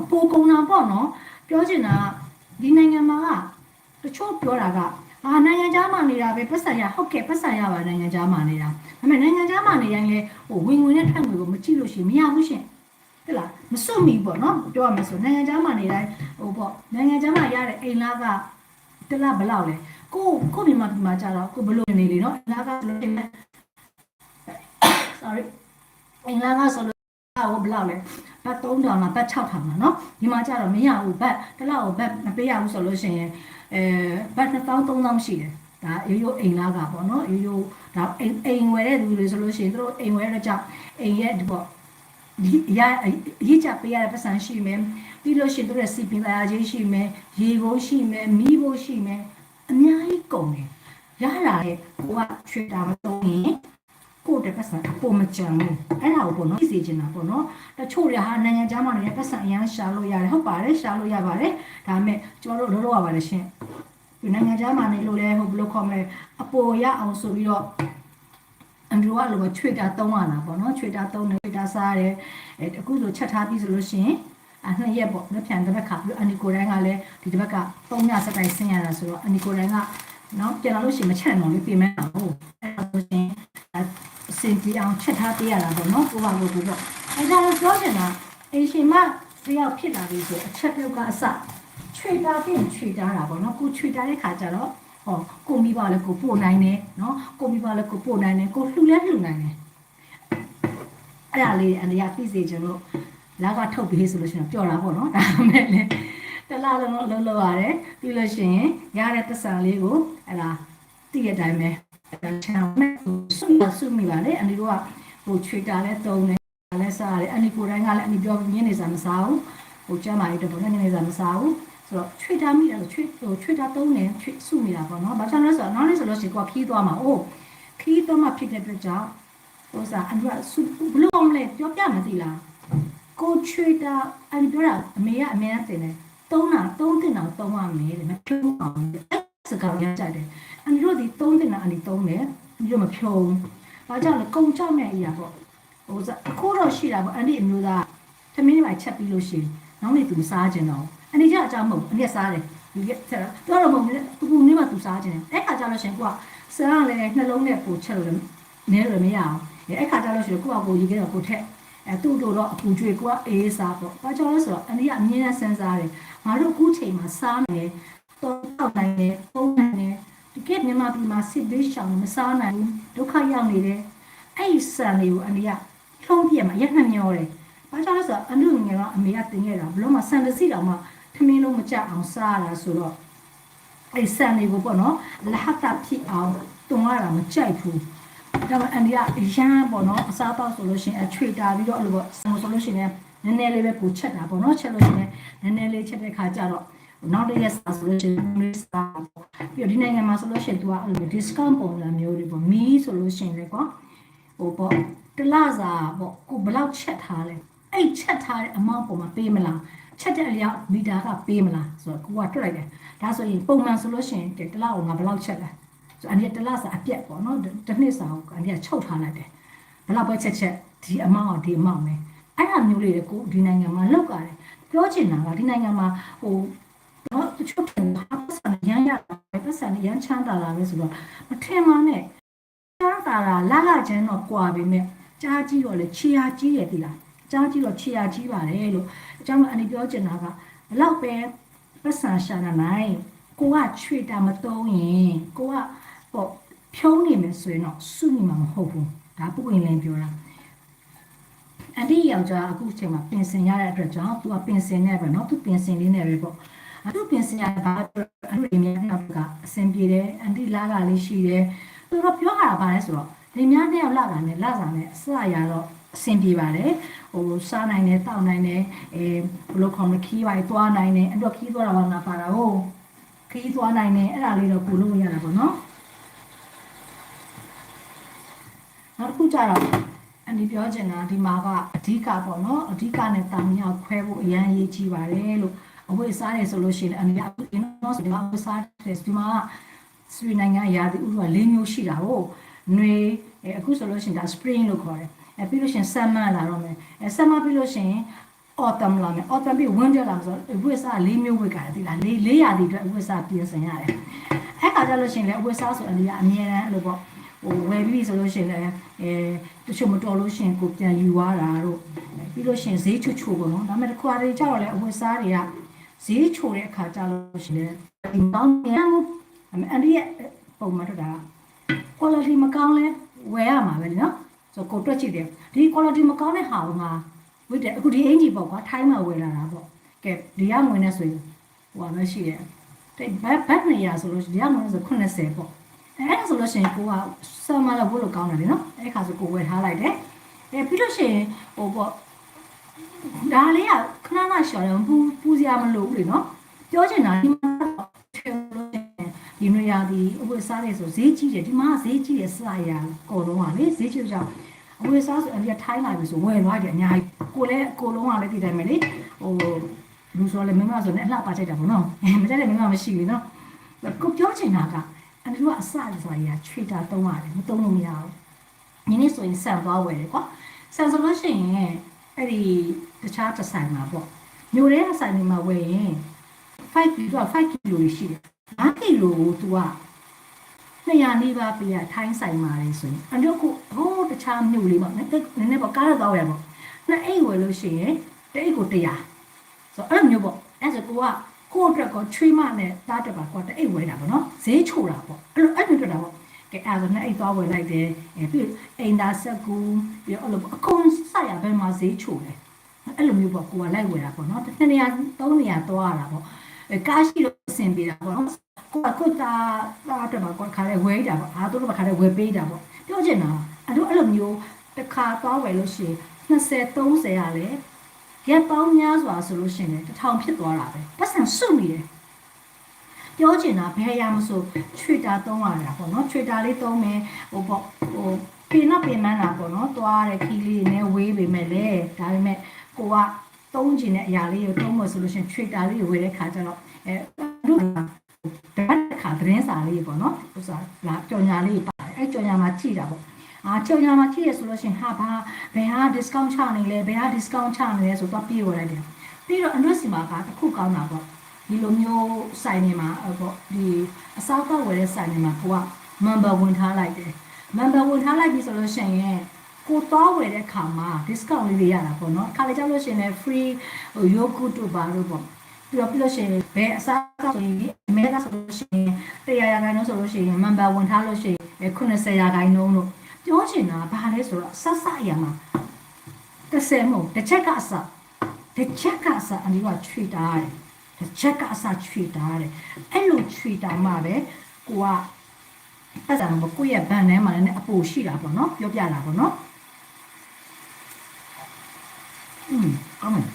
Speaker 1: အပိုးကုန်တာပေါ့နော်ပြောချင်တာဒီနိုင်ငံမှာကတချို့ပြောတာက အာနိုင်ငံခြားမှာနေတာပဲပတ်စံရဟုတ်ကဲ့ပတ်စံရပါနိုင်ငံခြားမှာနေတာဒါပေမဲ့နိုင်ငံခြားမှာနေတိုင်းလဲဟိုဝင်ဝင်နဲ့ထွက်ငွေကိုမကြည့်လို့ရှိရင်မရဘူးရှင်ဟုတ်လားမစွတ်မီပေါ့နော်ပြောရမယ်ဆိုနိုင်ငံခြားမှာနေတိုင်းဟိုပေါ့နိုင်ငံခြားမှာရတဲ့အိမ်လားကတလားဘယ်လောက်လဲကိုကိုမြန်မာပြည်မှာကြာတော့ကိုဘယ်လိုနေလေနော်အိမ်လားကဆိုလို့ရှိရင် sorry အိမ်လားကဆိုလို့ဟိုဘယ်လောက်လဲဘတ်3000လားဘတ်6000လားနော်ဒီမှာကြာတော့မရဘူးဘတ်တလားကိုဘတ်မပေးရဘူးဆိုလို့ရှိရင် အဲဘတ်1000 3000ရှိတယ်ဒါရိုးရိုးအိမ်လားကပေါ့နော်ရိုးရိုးဒါအိမ်အိမ်ဝယ်တဲ့လူတွေဆိုလို့ရှိရင်တို့အိမ်ဝယ်တဲ့ကြောင့်အိမ်ရဲ့ဒီပေါ့ဒီရအရေးချပေးရတဲ့ပတ်စံရှိမယ်ပြီးလို့ရှိရင်တို့ရဲ့စီပင်လာခြင်းရှိမယ်ရေဘိုးရှိမယ်မီးဘိုးရှိမယ်အများကြီးကုန်တယ်ရလာတဲ့ကိုကချွေတာမသုံးရင် ကိုတဲ့ပတ်စံအပေါ်မကြံဘူးအဲ့ဒါကိုပေါ့နော်သိစေချင်တာပေါ့နော်တချို့တွေဟာနိုင်ငံခြားမှာနေတဲ့ပတ်စံအရန်ရှာလို့ရတယ်ဟုတ်ပါတယ်ရှာလို့ရပါတယ်ဒါပေမဲ့ကျွန်တော်တို့လုံးလုံးရပါတယ်ရှင်ဒီနိုင်ငံခြားမှာနေလို့လဲဟိုဘယ်လိုခေါ်မလဲအပေါ်ရအောင်ဆိုပြီးတော့အန်ဒရိုကလိုပဲချွေတာသုံးရတာပေါ့နော်ချွေတာသုံးတယ်ချွေတာစားတယ်အဲအခုဆိုချက်ထားပြီးဆိုလို့ရှိရင်အနှစ်ရက်ပေါ့လက်ဖြန်တစ်ဘက်ခါပြီးအနီကိုတိုင်းကလည်းဒီတစ်ဘက်ကသုံးညစတိုင်းဆင်းရတာဆိုတော့အနီကိုတိုင်းကနော်ပြန်လာလို့ရှိရင်မချက်နိုင်ဘူးပြင်မဲ့တော့အဲ့ဒါဆိုရင် အစင်တီအောင်ချက်ထားပေးရတာပေါ့နော်ကိုပါကိုကိုပေါ့အဲ့ဒါတော့ပြောချင်တာအရှင်မတယောက်ဖြစ်လာပြီဆိုအချက်ပြုတ်ကအစချွေတာပြင်ချွေတာတာပေါ့နော်ကိုချွေတာတဲ့ခါကျတော့ဟောကိုမိပါလဲကိုပို့နိုင်တယ်နော်ကိုမိပါလဲကိုပို့နိုင်တယ်ကိုလှူလဲလှူနိုင်တယ်အဲ့ဒါလေးအန်ဒီယာသိစေချင်လို့လာကထုတ်ပြီးဆိုလို့ရှိရင်ပျော်တာပေါ့နော်ဒါပေမဲ့လည်းတလားလုံးလုံးလုံးရတယ်ပြီးလို့ရှိရင်ရတဲ့သက်ဆံလေးကိုအဲ့ဒါသိရတဲ့အတိုင်းပဲ ချမ်းမဲ့ဆုမဆုမိပါလေအန်ဒီတို့ကဟိုချွေတာလဲတုံးတယ်လဲစားတယ်အန်ဒီကိုတိုင်းကလည်းအန်ဒီပြောညနေစာမစားဘူးဟိုကျမ်းမာရေးတော့ညနေစာမစားဘူးဆိုတော့ချွေတာမိတယ်ချွေဟိုချွေတာတုံးတယ်ချွေဆုမိတာပေါ့နော်ဘာကြောင့်လဲဆိုတော့နောက်နေ့ဆိုလို့ရှိရင်ကိုကခီးသွားမှာအိုးခီးသွားမှဖြစ်တဲ့အတွက်ကြောင့်ဟိုစားအန်ဒီကဆုဘလို့မလဲပြောပြမသိလားကိုချွေတာအဲ့ဒီပြောတာအမေကအမေကတင်တယ်သုံးတာသုံးတင်တာသုံးရမယ်တဲ့မဖြုံးအောင်အဲ့စကားရကြတယ် အန်ဒီတို့ဒီသုံးတင်တာအန်ဒီသုံးတယ်အန်ဒီတို့မဖြုံးဘာကြောင့်လဲကုံကြောက်နေအရာပေါ့ဟိုစားအခုတော့ရှိတာပေါ့အန်ဒီအမျိုးသားသမင်းတွေချက်ပြီးလို့ရှိရင်နောက်နေ့သူမစားခြင်းတော့အန်ဒီကအကြောင်းမဟုတ်အန်ဒီကစားတယ်ဒီကဆက်တော့တော့မဟုတ်ဘူးသူကနေ့မှသူစားခြင်းတယ်အဲ့ခါကျလို့ရှိရင်ကိုကဆရာလည်းနှလုံးနဲ့ပို့ချက်လို့နဲလို့မရအောင်အဲ့ခါကျလို့ရှိရင်ကိုကကိုရေခဲတော့ကိုထက်အဲသူ့တို့တော့အပူကျွေးကိုကအေးစားပေါ့။ဘာကြောင့်လဲဆိုတော့အန်ဒီကအမြင်နဲ့စဉ်းစားတယ်။ငါတို့အခုချိန်မှာစားနေတယ်။တော့တောက်နိုင်တယ်၊ပုံနိုင်တယ်။ဒီ ကနေ့မြန်မာပြည်မှာစစ်ဘေးရှောင်မစားနိုင်ဘူး။ဒုက္ခရောက်နေတယ်။အဲ့ဒီဆန်လေးကိုအန်ဒီကထုံးပြမှာရက်နှမျောတယ်။ဘာကြောင့်လဲဆိုတော့အန်ဒီငယ်ကအမေကတင်ခဲ့တာဘလို့မှဆန်တစီတောင်မှထမင်းလုံးမကြအောင်စားရတာဆိုတော့အဲ့ဆန်လေးကိုပေါ့နော်လဟတာဖြစ်အောင်တုံရတာမကြိုက်ဘူး။ဒါပေမဲ့အန်ဒီကအရန်ပေါ့နော်အစားတော့ဆိုလို့ရှိရင်အချွေတာပြီးတော့အဲ့လိုပေါ့ဆိုလို့ရှိရင်နည်းနည်းလေးပဲကိုချက်တာပေါ့နော်ချက်လို့ရှိရင်နည်းနည်းလေးချက်တဲ့ခါကျတော့ နောက်တစ်ရက်စားဆိုလို့ရှိရင်လေးစားပြီးတော့ဒီနိုင်ငံမှာဆိုလို့ရှိရင် तू ကအဲ့လို discount ပုံစံမျိုးတွေပေါ့မီးဆိုလို့ရှိရင်လေကွာဟိုပေါ့တလစာပေါ့ကိုဘယ်လောက်ချက်ထားလဲအဲ့ချက်ထားတဲ့အမောင့်ပုံမှာပေးမလားချက်တဲ့အလျောက်မီတာကပေးမလားဆိုတော့ကိုကတွက်လိုက်တယ်ဒါဆိုရင်ပုံမှန်ဆိုလို့ရှိရင်တလကိုငါဘယ်လောက်ချက်လဲဆိုအန်ဒီတလစာအပြက်ပေါ့နော်တစ်နှစ်စာကိုအန်ဒီကချုပ်ထားလိုက်တယ်ဘယ်လောက်ပဲချက်ချက်ဒီအမောင့်ဒီအမောင့်ပဲအဲ့ဒါမျိုးလေးတွေကိုဒီနိုင်ငံမှာလောက်ကြတယ်ပြောချင်တာကဒီနိုင်ငံမှာဟို တော့တချို့ထင်တာပတ်စံရမ်းရတာပတ်စံရမ်းချမ်းသာတာပဲဆိုတော့မထင်ပါနဲ့ချမ်းသာတာလာလာချမ်းတော့ကွာပြီမဲ့ကြားကြီးတော့လေခြေရာကြီးတယ်ဒီလားကြားကြီးတော့ခြေရာကြီးပါတယ်လို့အကြောင်းအန်ဒီပြောချင်တာကဘလောက်ပဲပတ်စံရှာတာနိုင်ကိုကချွေတာမတုံးရင်ကိုကပေါ့ဖြုံးနေမယ်ဆိုရင်တော့စုနေမှာမဟုတ်ဘူးဒါပုဂ္ဂိုလ်လင်းပြောတာ အန်တီယောက်ျားအခုချိန်မှာပင်စင်ရတဲ့အတွက်ကြောင့်သူကပင်စင်နဲ့ပဲเนาะသူပင်စင်လေးနဲ့ပဲပေါ့ အခုပင်စင်ရတာအဲ့လိုများနှစ်ယောက်ကအဆင်ပြေတယ်အန်တီလာကလေးရှိတယ်သူတော့ပြောရတာပါလဲဆိုတော့ဒီများနှစ်ယောက်လာတာနဲ့လာစားနဲ့အစရတော့အဆင်ပြေပါတယ်ဟိုစားနိုင်တယ်တောက်နိုင်တယ်အဲဘယ်လိုခေါ်မလဲခီးပါသွားနိုင်တယ်အဲ့တော့ခီးသွားတာကငါပါတာဟုတ်ခီးသွားနိုင်တယ်အဲ့ဒါလေးတော့ကိုလို့ရတာပေါ့နော်နောက်တစ်ခုကျတော့အန်ဒီပြောချင်တာဒီမှာကအဓိကပေါ့နော်အဓိကနဲ့တာမယာခွဲဖို့အရန်ရေးကြည့်ပါတယ်လို့ အဝိစားတယ်ဆိုလို့ရှိရင်အန်ဒီအခုဒီနော်ဆိုဒီမှာအဝိစားတယ်ဒီမှာဆွေနိုင်ငံအရာဒီဥပမာ၄မျိုးရှိတာဟုတ်ຫນွေအခုဆိုလို့ရှိရင်ဒါ spring လို့ခေါ်တယ်အဲပြီးလို့ရှိရင် summer လာတော့မယ်အဲ summer ပြီးလို့ရှိရင် autumn လာမယ် autumn ပြီး winter လာမယ်ဆိုတော့အဝိစား၄မျိုးဝိတ်ကြတယ်ဒီလား၄၄ရာသီအတွက်အဝိစားပြင်ဆင်ရတယ်အဲ့ခါကျလို့ရှိရင်လည်းအဝိစားဆိုအန်ဒီကအမြဲတမ်းအဲ့လိုပေါ့ဟိုဝယ်ပြီးဆိုလို့ရှိရင်လည်းအဲတချို့မတော်လို့ရှိရင်ကိုပြန်ယူသွားတာတို့ပြီးလို့ရှိရင်ဈေးချွတ်ချွတ်ပေါ့နော်ဒါပေမဲ့တစ်ခွာတွေကြတော့လည်းအဝတ်စားတွေက ဈေးချိုတဲ့အခါကြလို့ရှိရင်ဒီမောင်းမြန်မှုအန်ဒီရဲ့ပုံမှန်တော့ဒါ quality မကောင်းလဲဝယ်ရမှာပဲလေနော်ဆိုကိုတွက်ကြည့်တယ်ဒီ quality မကောင်းတဲ့ဟာကဝိတယ်အခုဒီအင်ဂျီပေါ့ကွာထိုင်းမှာဝယ်လာတာပေါ့ကဲဒီကငွေနဲ့ဆိုရင်ဟိုပါမရှိရဲ့တဲ့ဘတ်ဘတ်နေရဆိုလို့ဒီကငွေနဲ့ဆို80ပေါ့အဲ့ဒါဆိုလို့ရှိရင်ကိုကဆာမလာဘို့လို့ကောင်းတယ်လေနော်အဲ့ခါဆိုကိုဝယ်ထားလိုက်တယ်အဲပြီးလို့ရှိရင်ဟိုပေါ့ ဒါလေးကခဏခဏရှော်တယ်ပူပူစရာမလိုဘူးလေနော်ပြောချင်တာဒီမှာထဲလို့ဒီနွေရာဒီအဝတ်စားတွေဆိုဈေးကြီးတယ်ဒီမှာဈေးကြီးတယ်စရာကော်တော့ပါလေဈေးကြီးကြောင့်အဝတ်စားဆိုအပြထိုင်းလာပြီဆိုဝယ်သွားတယ်အများကြီးကိုလည်းကိုလုံးကလည်းဒီတိုင်းပဲလေဟိုလူဆိုလည်းမင်းမဆိုလည်းအလှပါချိုက်တာပေါ့နော်အဲမချိုက်တဲ့မင်းမမရှိဘူးနော်ကိုပြောချင်တာကအန်တူကအစဆိုတာကြီးချွေတာတုံးရတယ်မတုံးလို့မရဘူးဒီနေ့ဆိုရင်ဆန်သွားဝယ်တယ်ကွာဆန်ဆိုလို့ရှိရင် အဲ့ဒီတခြားတစ်ဆိုင်မှာပေါ့မျိုးတဲ့ဆိုင်တွေမှာဝယ်ရင်5ကီလို5ကီလိုရှိတယ်5ကီလိုကို तू က200နီးပါးပေးရထိုင်းဆိုင်မှာလေဆိုရင်အန်တူကဟိုတခြားမြို့လေးပေါ့နည်းနည်းပေါ့ကားတော့ရပေါ့နှစ်အိတ်ဝယ်လို့ရှိရင်တစ်အိတ်ကို100ဆိုတော့အဲ့လိုမျိုးပေါ့အဲ့ဆိုကိုကကိုယ့်အတွက်ကချွေးမနဲ့တားတက်ပါကွာတစ်အိတ်ဝယ်တာပေါ့နော်ဈေးချိုတာပေါ့အဲ့လိုအဲ့လိုတွေ့တာပေါ့ ကဲအဲ့ဒါနဲ့အိတ်သွားဝယ်လိုက်တယ်အဲပြီးအိမ်သာဆက်ကူပြီးအဲ့လိုအကုန်ဆက်ရဘယ်မှာဈေးချိုတယ်အဲ့လိုမျိုးပေါ့ကိုကလိုက်ဝယ်တာပေါ့နော်တစ်နေရာသုံးနေရာသွားရတာပေါ့အဲကားရှိလို့အဆင်ပြေတာပေါ့နော်ကိုကကိုတာတာတက်ပါကွာခါရဲဝယ်တာပေါ့အားတို့တော့ခါရဲဝယ်ပေးတာပေါ့ပြောချင်တာအဲ့လိုအဲ့လိုမျိုးတစ်ခါသွားဝယ်လို့ရှိရင်20 30ရလဲရက်ပေါင်းများစွာဆိုလို့ရှိရင်တစ်ထောင်ဖြစ်သွားတာပဲပတ်စံစုနေတယ် ပြောချင်တာဘယ်အရာမဆိုချွေတာသုံးရတာပေါ့နော်ချွေတာလေးသုံးမယ်ဟိုပေါ့ဟိုပင်တော့ပင်မန်းတာပေါ့နော်သွားတဲ့ခီးလေးနဲ့ဝေးပေမဲ့လေဒါပေမဲ့ကိုကသုံးကျင်တဲ့အရာလေးကိုသုံးမယ်ဆိုလို့ရှိရင်ချွေတာလေးကိုဝေးတဲ့ခါကျတော့အဲတို့ကတခါသတင်းစာလေးပေါ့နော်ဥစားလာကြော်ညာလေးပါတယ်အဲကြော်ညာမှာကြည့်တာပေါ့အာကြော်ညာမှာကြည့်ရဆိုလို့ရှိရင်ဟာဘာဘယ်ဟာ discount ချနေလဲဘယ်ဟာ discount ချနေလဲဆိုတော့ပြေးဝင်လိုက်တယ်ပြီးတော့အနွတ်စီမှာကတစ်ခုကောင်းတာပေါ့ ဒီလိုမျိုးစိုင်နေမှာပေါ့ဒီအစားကောက်ဝယ်တဲ့စိုင်နေမှာကိုက member ဝင်ထားလိုက်တယ် member ဝင်ထားလိုက်ပြီဆိုလို့ရှိရင်ကိုတော့ဝယ်တဲ့ခါမှာ discount လေးတွေရတာပေါ့နော်ခါလေကြောက်လို့ရှိရင်လည်း free ဟို yogurt တို့ပါလို့ပေါ့ပြီးတော့ပြီးလို့ရှိရင်ဘယ်အစားကောက်ဆိုရင်အမေကဆိုလို့ရှိရင်100ရာခိုင်နှုန်းဆိုလို့ရှိရင် member ဝင်ထားလို့ရှိရင်80ရာခိုင်နှုန်းလို့ပြောချင်တာဘာလဲဆိုတော့ဆက်ဆက်ရမှာတစ်ဆယ်မို့တစ်ချက်ကအစတစ်ချက်ကအစအန်ဒီကချွေတာတယ် တစ်ချက်ကအစချွေတာတယ်အဲ့လိုချွေတာမှပဲကိုကအဲ့ဒါမှကိုယ့်ရဲ့ဘန်ထဲမှာလည်းအပူရှိတာပေါ့နော်ပြောပြတာပေါ့နော်อืมကောင်းတယ်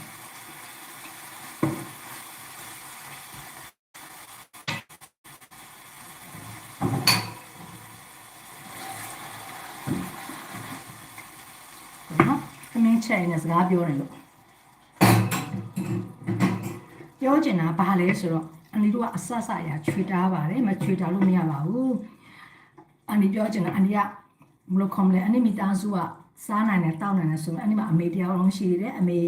Speaker 1: နော်သမင်းချက်နေစကားပြောနေလို့ ပြောချင်တာဘာလဲဆိုတော့အန်ဒီတို့ကအဆဆအရာခြွေတားပါတယ်မခြွေတာလို့မရပါဘူးအန်ဒီပြောချင်တာအန်ဒီကဘလို့ခေါမလဲအန်ဒီမိသားစုကစားနိုင်တယ်တောက်နိုင်တယ်ဆိုရင်အန်ဒီမှာအမေတရားလုံးရှိတယ်အမေ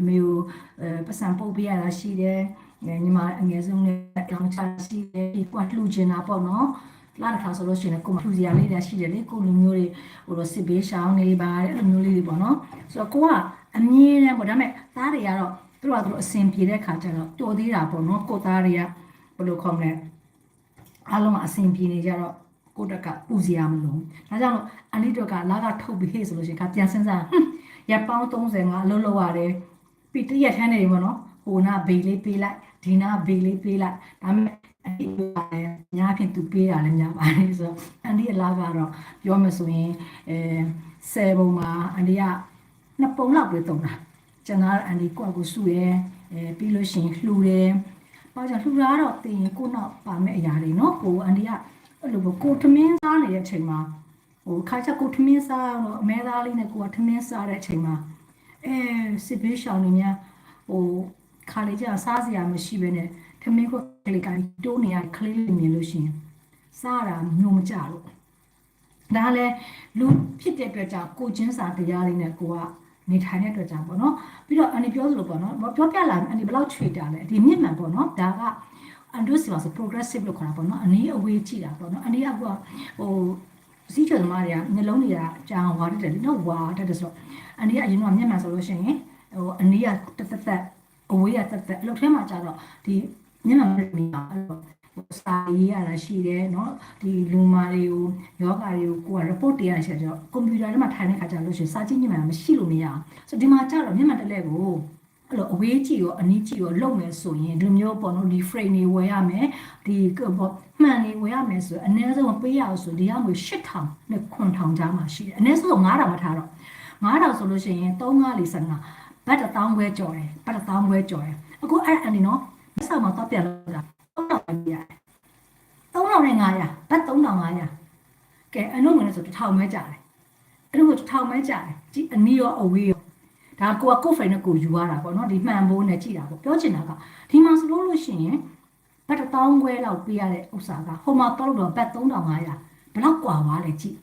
Speaker 1: အမေကိုအဲပတ်စံပုတ်ပေးရတာရှိတယ်ညီမအငယ်ဆုံးနဲ့တောင်းချရှိတယ်ဒီကွာလှူချင်တာပေါ့နော်လာတဲ့ခါဆိုလို့ရှိရင်ကိုမထူစရာလေးတွေရှိတယ်လေကိုလူမျိုးတွေဟိုတော့စစ်ဘေးရှောင်းနေပါအဲ့လိုမျိုးလေးတွေပေါ့နော်ဆိုတော့ကိုကအမြင်နဲ့ပေါ့ဒါပေမဲ့သားတွေကတော့ သူတို့ကသူတို့အစင်ပြေတဲ့ခါကျတော့တော်သေးတာပေါ့နော်ကိုသားတွေကဘယ်လိုခေါ်မလဲအားလုံးကအစင်ပြေနေကြတော့ကိုတက်ကပူစရာမလိုဒါကြောင့်အန်လီတော့ကလာကထုတ်ပြီးဟေ့ဆိုလို့ရှိရင်ကပြန်စဉ်းစားဟွန်းရက်ပေါင်း30ငါအလုပ်လုပ်ရတယ်ပြီးတစ်ရက်ထမ်းနေတယ်ပေါ့နော်ဟိုနာဘေးလေးပေးလိုက်ဒီနာဘေးလေးပေးလိုက်ဒါပေမဲ့အဲ့ဒီညာဖြင့်သူပေးတာလည်းများပါတယ်ဆိုတော့အန်ဒီအလားကတော့ပြောမှဆိုရင်အဲ10ပုံမှာအန်ဒီကနှစ်ပုံလောက်ပဲတုံးတာ ကျန်သားအန်ဒီကိုယ့်ကိုစုရဲအဲပြီးလို့ရှိရင်လှူတယ်ပေါ့ကြောင့်လှူတာတော့တင်ရင်ကိုနောက်ပါမဲ့အရာတွေနော်ကိုအန်ဒီကအဲ့လိုပေါ့ကိုထမင်းစားနေတဲ့အချိန်မှာဟိုခါချက်ကိုထမင်းစားတော့အမဲသားလေးနဲ့ကိုကထမင်းစားတဲ့အချိန်မှာအဲစစ်ဘေးရှောင်တွေများဟိုခါလေးကျစားစရာမရှိဘဲနဲ့ထမင်းခွက်ကလေးကတိုးနေရခလေးလေးမြင်လို့ရှိရင်စားတာမျိုးမကြလို့ဒါလည်းလူဖြစ်တဲ့အတွက်ကြောင့်ကိုချင်းစာတရားလေးနဲ့ကိုက နေထိုင်တဲ့အတွက်ကြောင့်ပေါ့နော်ပြီးတော့အန်ဒီပြောသလိုပေါ့နော်ပြောပြလာအန်ဒီဘယ်လောက်ချွေတာလဲဒီမြင့်မှန်ပေါ့နော်ဒါကအန်ဒိုစီပါဆို progressive လို့ခေါ်တာပေါ့နော်အနည်းအဝေးကြည့်တာပေါ့နော်အနည်းကဟိုစီးချွေသမားတွေကနှလုံးတွေကကြာဝါတတ်တယ်နော်ဝါတတ်တယ်ဆိုတော့အနည်းကအရင်ကမျက်မှန်ဆိုလို့ရှိရင်ဟိုအနည်းကတက်တက်တက်အဝေးကတက်တက်အလုပ်ထဲမှာကြာတော့ဒီမျက်မှန်မနေပါအဲ့တော့ စာရေးရတာရှိတယ်เนาะဒီလူမာတွေကိုယောဂါတွေကိုကိုက report တင်ရတဲ့ချက်ကျတော့ကွန်ပျူတာထဲမှာထိုင်တဲ့ခါကျလို့ရှိရင်စာကြည့်မျက်မှန်မရှိလို့မရအောင်ဆိုဒီမှာကျတော့မျက်မှန်တစ်လက်ကိုအဲ့လိုအဝေးကြည့်ရောအနီးကြည့်ရောလုံမယ်ဆိုရင်ဒီမျိုးပေါ့နော်ဒီ frame တွေဝယ်ရမယ်ဒီပေါ့မှန်တွေဝယ်ရမယ်ဆိုရင်အနည်းဆုံးပေးရအောင်ဆိုဒီကမျိုး8000နဲ့9000ကြားမှာရှိတယ်အနည်းဆုံး9000မထားတော့9000ဆိုလို့ရှိရင်3545ဘတ်1000ခွဲကျော်တယ်ဘတ်1000ခွဲကျော်တယ်အခုအဲ့အနေနော်မဆောက်မှာတော့ပြန်လို့တာ 3000ပဲရတယ်3500ဘတ်3500ကဲအနုငွေနဲ့ဆို1000ပဲကြာတယ်အနုငွေ1000ပဲကြာတယ်ဒီအနီးရောအဝေးရော ဒါကိုကကိုယ်ဖိနဲ့ကိုယူရတာပေါ့နော်ဒီမှန်ဖို့နဲ့ကြည့်တာပေါ့ပြောချင်တာကဒီမှာဆိုလို့လို့ရှိရင်ဘတ်တောင်းခွဲလောက်ပေးရတဲ့ဥစ္စာကဟိုမှာတော့တော့ဘတ်3500ဘယ်လောက်กว่าပါလဲကြည့်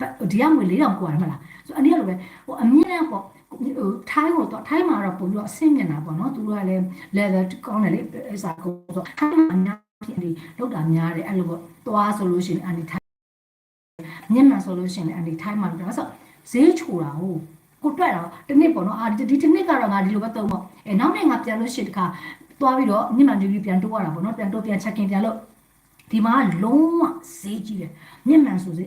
Speaker 1: ဘတ်ဒီကငွေ4000กว่าတယ်မလားဆိုအနည်းလိုပဲဟိုအမြင့်ပေါ့ ဟိုထိုင်းကိုတော့ထိုင်းမှာတော့ပုံပြီးတော့အဆင့်မြင်တာပေါ့နော်သူတို့ကလည်း level ကောင်းတယ်လေအစားကိုဆိုထိုင်းမှာများဖြစ်နေလောက်တာများတယ်အဲ့လိုပေါ့သွားဆိုလို့ရှိရင်အန်ဒီထိုင်းမြင့်မှန်ဆိုလို့ရှိရင်အန်ဒီထိုင်းမှာဒါဆိုဈေးချိုတာဟုတ်ကိုတွေ့တော့တနစ်ပေါ့နော်အာဒီတနစ်ကတော့ငါဒီလိုပဲသုံးပေါ့အဲနောက်နေ့ငါပြန်လို့ရှိတခါသွားပြီးတော့မြင့်မှန်ဒီပြန်တိုးရတာပေါ့နော်ပြန်တိုးပြန်ချက်ခင်ပြန်လို့ဒီမှာလုံးဝဈေးကြီးတယ်မြင့်မှန်ဆိုစေ